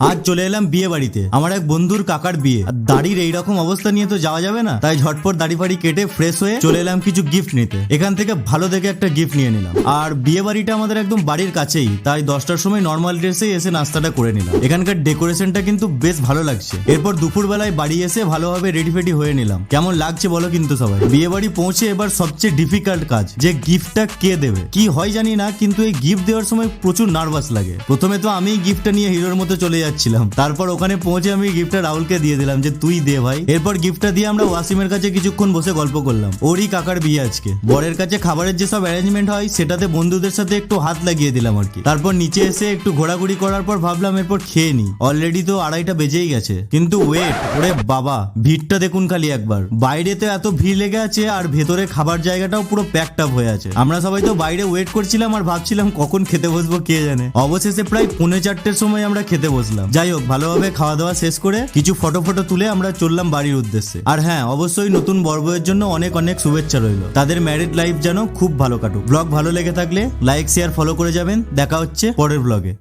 আজ চলে এলাম বিয়ে বাড়িতে। আমার এক বন্ধুর কাকার বিয়ে। আর দাড়ির এইরকম অবস্থা নিয়ে তো যাওয়া যাবে না। তাই ঝটপট দাড়ি ফাড়ি কেটে ফ্রেশ হয়ে চলে এলাম কিছু গিফট নিতে। এখান থেকে ভালো দেখে একটা গিফট নিয়ে নিলাম। আর বিয়ে বাড়িটা আমাদের একদম বাড়ির কাছেই। তাই দশটার সময় নর্মাল ড্রেসেই এসে নাস্তাটা করে নিলাম। এখানকার ডেকোরেশনটা কিন্তু বেশ ভালো লাগছে। এরপর দুপুরবেলায় বাড়ি এসে ভালোভাবে রেডি ফেডি হয়ে নিলাম। কেমন লাগছে বলো কিন্তু সবাই। বিয়ে বাড়ি পৌঁছে এবার সবচেয়ে ডিফিকাল্ট কাজ, যে গিফটটা কে দেবে? কি হয় জানি না, কিন্তু এই গিফট দেওয়ার সময় প্রচুর নার্ভাস লাগে। প্রথমে তো আমি গিফটটা নিয়ে হিরোর মতো চলে যাচ্ছিলাম। তারপর ওখানে পৌঁছে আমি গিফটটা রাহুলকে দিয়ে দিলাম যে, তুই দে ভাই। এরপর গিফটটা দিয়ে আমরা ওয়াসিমের কাছে কিছুক্ষণ বসে গল্প করলাম। ওরই কাকার বিয়ে আজকে। বরের কাছে খাবারের যেসব অ্যারেঞ্জমেন্ট হয়, সেটাতে বন্ধুদের সাথে একটু হাত লাগিয়ে দিলাম আর কি। তারপর নিচে এসে একটু ঘোরাঘুরি করার পর ভাবলাম, এরপর খেয়ে নি অলরেডি তো আড়াইটা বেজেই গেছে। কিন্তু ওয়েট ওরে বাবা, ভিড়টা দেখুন খালি একবার। বাইরে তো এত ভিড় লেগে আছে আর ভেতরে খাবার জায়গাটাও পুরো প্যাকড আপ হয়ে আছে। আমরা সবাই তো বাইরে ওয়েট করছিলাম আর ভাবছিলাম কখন খেতে বসবো, কে জানে? অবশেষে প্রায় পৌনে চারটের সময় আমরা খেতে বসলাম। যাই হোক, ভালোভাবে খাওয়া দাওয়া শেষ করে কিছু ফটো ফটো তুলে আমরা চললাম বাড়ির উদ্দেশ্যে। আর হ্যাঁ অবশ্যই নতুন বর্বয়ের জন্য অনেক অনেক শুভেচ্ছা রইল। তাদের ম্যারিড লাইফ যেন খুব ভালো কাটুক। ব্লগ ভালো লেগে থাকলে লাইক শেয়ার ফলো করে যাবেন। দেখা হচ্ছে পরের ব্লগে